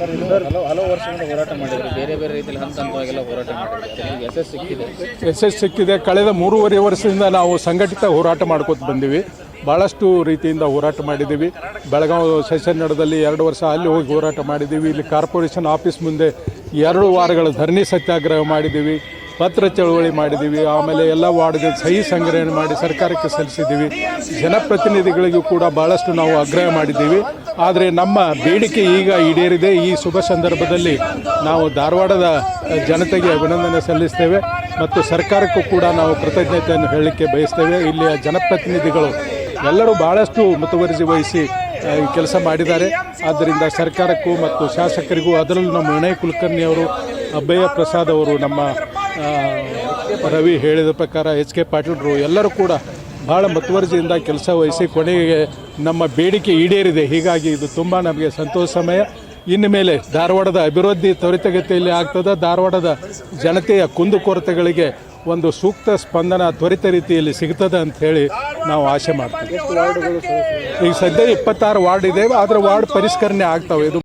Sir ಇದು ಹಲವು ಹೋರಾಟ ಮಾಡಿದ್ರು. ಬೇರೆ ಬೇರೆ ರೀತಿಯಲ್ಲಿ ಹಂತ ಹೋರಾಟ ಮಾಡಿದ್ರು. ಸಿಕ್ಕಿದೆ. ಸಿಕ್ಕಿದೆ. ಕಳೆದ ಮೂರುವರೆ ವರ್ಷದಿಂದ ನಾವು ಸಂಘಟಿತ ಹೋರಾಟ ಮಾಡ್ಕೋತ ಬಂದೀವಿ. ಭಾಳಷ್ಟು ರೀತಿಯಿಂದ ಹೋರಾಟ ಮಾಡಿದ್ದೀವಿ ಬೆಳಗಾವಿ ಸೆಷನ್ ನಡೆದಲ್ಲಿ ಎರಡು ವರ್ಷ ಅಲ್ಲಿ ಹೋಗಿ ಹೋರಾಟ ಮಾಡಿದ್ದೀವಿ ಇಲ್ಲಿ ಕಾರ್ಪೊರೇಷನ್ ಆಫೀಸ್ ಮುಂದೆ ಎರಡು ವಾರಗಳ ಧರಣಿ ಸತ್ಯಾಗ್ರಹ ಮಾಡಿದ್ದೀವಿ ಪತ್ರ ಚಳುವಳಿ ಮಾಡಿದ್ದೀವಿ. ಆಮೇಲೆ ಎಲ್ಲ ವಾರ್ಡ್ಗೆ ಸಹಿ ಸಂಗ್ರಹಣೆ ಮಾಡಿ ಸರ್ಕಾರಕ್ಕೆ ಸಲ್ಲಿಸಿದ್ದೀವಿ. ಜನಪ್ರತಿನಿಧಿಗಳಿಗೂ ಕೂಡ ಭಾಳಷ್ಟು ನಾವು ಆಗ್ರಹ ಮಾಡಿದ್ದೀವಿ. ಆದರೆ ನಮ್ಮ ಬೇಡಿಕೆ ಈಗ ಈಡೇರಿದೆ. ಈ ಶುಭ ಸಂದರ್ಭದಲ್ಲಿ ನಾವು ಧಾರವಾಡದ ಜನತೆಗೆ ಅಭಿನಂದನೆ ಸಲ್ಲಿಸ್ತೇವೆ. ಮತ್ತು ಸರ್ಕಾರಕ್ಕೂ ಕೂಡ ನಾವು ಕೃತಜ್ಞತೆಯನ್ನು ಹೇಳಲಿಕ್ಕೆ ಬಯಸ್ತೇವೆ. ಇಲ್ಲಿಯ ಜನಪ್ರತಿನಿಧಿಗಳು ಎಲ್ಲರೂ ಭಾಳಷ್ಟು ಮುತುವರ್ಜಿ ವಹಿಸಿ ಕೆಲಸ ಮಾಡಿದ್ದಾರೆ. ಆದ್ದರಿಂದ ಸರ್ಕಾರಕ್ಕೂ ಮತ್ತು ಶಾಸಕರಿಗೂ ಅದರಲ್ಲೂ ನಮ್ಮ ವಿನಯ್ ಕುಲಕರ್ಣಿ ಅವರು ಅಭಯ ಪ್ರಸಾದ್ ಅವರು, ನಮ್ಮ ರವಿ ಹೇಳಿದ ಪ್ರಕಾರ ಎಚ್ ಕೆ ಪಾಟೀಲ್ರು ಎಲ್ಲರೂ ಕೂಡ ಭಾಳ ಮುತುವರ್ಜಿಯಿಂದ ಕೆಲಸ ವಹಿಸಿ ಕೊನೆಗೆ ನಮ್ಮ ಬೇಡಿಕೆ ಈಡೇರಿದೆ. ಹೀಗಾಗಿ ಇದು ತುಂಬ ನಮಗೆ ಸಂತೋಷ ಸಮಯ. ಇನ್ನು ಮೇಲೆ ಧಾರವಾಡದ ಅಭಿವೃದ್ಧಿ ತ್ವರಿತಗತಿಯಲ್ಲಿ ಆಗ್ತದೆ. ಧಾರವಾಡದ ಜನತೆಯ ಕುಂದುಕೊರತೆಗಳಿಗೆ ಒಂದು ಸೂಕ್ತ ಸ್ಪಂದನ ತ್ವರಿತ ರೀತಿಯಲ್ಲಿ ಸಿಗ್ತದೆ ಅಂತ ಹೇಳಿ ನಾವು ಆಶೆ ಮಾಡ್ತೀವಿ. ಈಗ ಸದ್ಯ ಇಪ್ಪತ್ತಾರು ವಾರ್ಡ್ ಇದೆ ಆದರೆ ವಾರ್ಡ್ ಪರಿಷ್ಕರಣೆ ಆಗ್ತವೆ. ಇದು